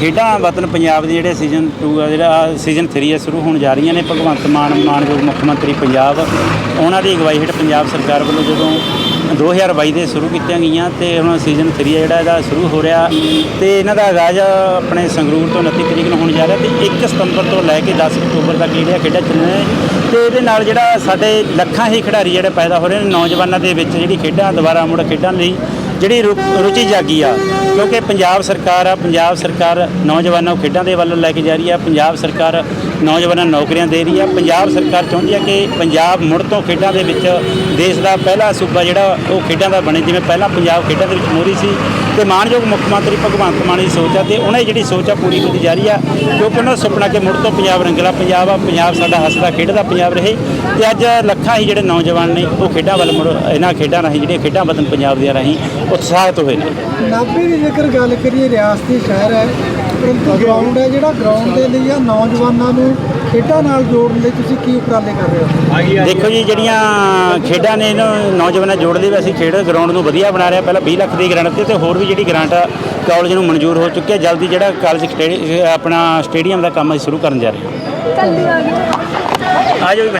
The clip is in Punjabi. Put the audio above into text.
ਖੇਡਾਂ ਵਤਨ ਪੰਜਾਬ ਦੇ ਜਿਹੜੇ ਸੀਜ਼ਨ 2 ਆ, ਜਿਹੜਾ ਸੀਜ਼ਨ 3 ਆ, ਸ਼ੁਰੂ ਹੋਣ ਜਾ ਰਹੀਆਂ ਨੇ। ਭਗਵੰਤ ਮਾਨ ਮਾਨਯੋਗ ਮੁੱਖ ਮੰਤਰੀ ਪੰਜਾਬ, ਉਹਨਾਂ ਦੀ ਅਗਵਾਈ ਹੇਠ ਪੰਜਾਬ ਸਰਕਾਰ ਵੱਲੋਂ ਜਦੋਂ 2022 ਦੇ ਸ਼ੁਰੂ ਕੀਤੀਆਂ ਗਈਆਂ ਤੇ ਹੁਣ ਸੀਜ਼ਨ 3 ਆ ਜਿਹੜਾ, ਇਹਦਾ ਸ਼ੁਰੂ ਹੋ ਰਿਹਾ ਤੇ ਇਹਨਾਂ ਦਾ ਆਗਾਜ਼ ਆਪਣੇ ਸੰਗਰੂਰ ਤੋਂ 29 ਤਰੀਕ ਨੂੰ ਹੋਣ ਜਾ ਰਿਹਾ ਤੇ 1 ਸਤੰਬਰ ਤੋਂ ਲੈ ਕੇ 10 ਅਕਤੂਬਰ ਤੱਕ ਜਿਹੜੀਆਂ ਖੇਡਾਂ ਚੱਲਣੀਆਂ ਨੇ। ਤੇ ਇਹਦੇ ਨਾਲ ਜਿਹੜਾ ਸਾਡੇ ਲੱਖਾਂ ਹੀ ਖਿਡਾਰੀ ਜਿਹੜੇ ਪੈਦਾ ਹੋ ਰਹੇ ਨੇ, ਨੌਜਵਾਨਾਂ ਦੇ ਵਿੱਚ ਜਿਹੜੀ ਖੇਡਾਂ, ਦੁਬਾਰਾ ਮੁੜ ਖੇਡਣ ਲਈ ਜਿਹੜੀ ਰੁ- ਰੁਚੀ ਜਾਗੀ ਆ, ਕਿਉਂਕਿ ਪੰਜਾਬ ਸਰਕਾਰ ਆ, ਪੰਜਾਬ ਸਰਕਾਰ ਨੌਜਵਾਨਾਂ ਨੂੰ ਖੇਡਾਂ ਦੇ ਵੱਲ ਲੈ ਕੇ ਜਾ ਰਹੀ ਆ, ਪੰਜਾਬ ਸਰਕਾਰ ਨੌਜਵਾਨਾਂ ਨੂੰ ਨੌਕਰੀਆਂ ਦੇ ਰਹੀ ਆ, ਪੰਜਾਬ ਸਰਕਾਰ ਚਾਹੁੰਦੀ ਆ ਕਿ ਪੰਜਾਬ ਮੁੜ ਤੋਂ ਖੇਡਾਂ ਦੇ ਵਿੱਚ ਦੇਸ਼ ਦਾ ਪਹਿਲਾ ਸੂਬਾ ਜਿਹੜਾ ਉਹ ਖੇਡਾਂ ਦਾ ਬਣੇ, ਜਿਵੇਂ ਪਹਿਲਾਂ ਪੰਜਾਬ ਖੇਡਾਂ ਦੇ ਵਿੱਚ ਮੋਹਰੀ ਸੀ ਤੇ ਮਾਨਯੋਗ ਮੁੱਖ ਮੰਤਰੀ ਭਗਵੰਤ ਮਾਨ ਦੀ ਸੋਚ ਆ ਤੇ ਉਹਨਾਂ ਦੀ ਜਿਹੜੀ ਸੋਚ ਆ ਪੂਰੀ ਹੁੰਦੀ ਜਾ ਰਹੀ ਆ, ਕਿਉਂਕਿ ਉਹਨਾਂ ਦਾ ਸੁਪਨਾ ਕਿ ਮੁੜ ਤੋਂ ਪੰਜਾਬ ਰੰਗਲਾ ਪੰਜਾਬ ਆ, ਪੰਜਾਬ ਸਾਡਾ ਹੱਸਦਾ ਖੇਡਦਾ ਪੰਜਾਬ ਰਹੇ ਤੇ ਅੱਜ ਲੱਖਾਂ ਹੀ ਜਿਹੜੇ ਨੌਜਵਾਨ ਨੇ ਉਹ ਖੇਡਾਂ ਵੱਲ ਮੁੜ, ਇਹਨਾਂ ਖੇਡਾਂ ਰਾਹੀਂ, ਜਿਹੜੀਆਂ ਖੇਡਾਂ ਵਤਨ ਪੰਜਾਬ ਦੀਆਂ ਰਾਹੀਂ ਉਤਸ਼ਾਹਿਤ ਹੋਏ ਨੇ ਨਾਭੇ ਦੀ ਜੇਕਰ ਗੱਲ ਕਰੀਏ ਰਿਆਸਤੀ ਸ਼ਹਿਰ ਹੈ ਪਰੰਤੂ ਗਰਾਊਂਡ ਹੈ ਜਿਹੜਾ ਗਰਾਊਂਡ ਦੇ ਲਈ ਆ ਨੌਜਵਾਨਾਂ ਨੂੰ ਖੇਡਾਂ ਨਾਲ ਜੋੜਨ ਲਈ ਤੁਸੀਂ ਕੀ ਉਪਰਾਲੇ ਕਰ ਰਹੇ ਹੋ? ਦੇਖੋ ਜੀ ਜਿਹੜੀਆਂ ਖੇਡਾਂ ਨੇ ਇਹਨਾਂ ਨੌਜਵਾਨਾਂ ਜੋੜ ਲਈ ਵੀ ਅਸੀਂ ਖੇਡ ਗਰਾਊਂਡ ਨੂੰ ਵਧੀਆ ਬਣਾ ਰਹੇ ਪਹਿਲਾਂ 20 ਲੱਖ ਦੀ ਗ੍ਰਾਂਟ ਤੇ ਤੇ ਹੋਰ ਵੀ ਜਿਹੜੀ ਗ੍ਰਾਂਟ ਕਾਲਜ ਨੂੰ ਮਨਜ਼ੂਰ ਹੋ ਚੁੱਕੀ ਹੈ। ਜਲਦੀ ਜਿਹੜਾ ਕਾਲਜ ਆਪਣਾ ਸਟੇਡੀਅਮ ਦਾ ਕੰਮ ਅਸੀਂ ਸ਼ੁਰੂ ਕਰਨ ਜਾ ਰਹੇ ਹਾਂ। ਆ ਜਾਓ ਜੀ।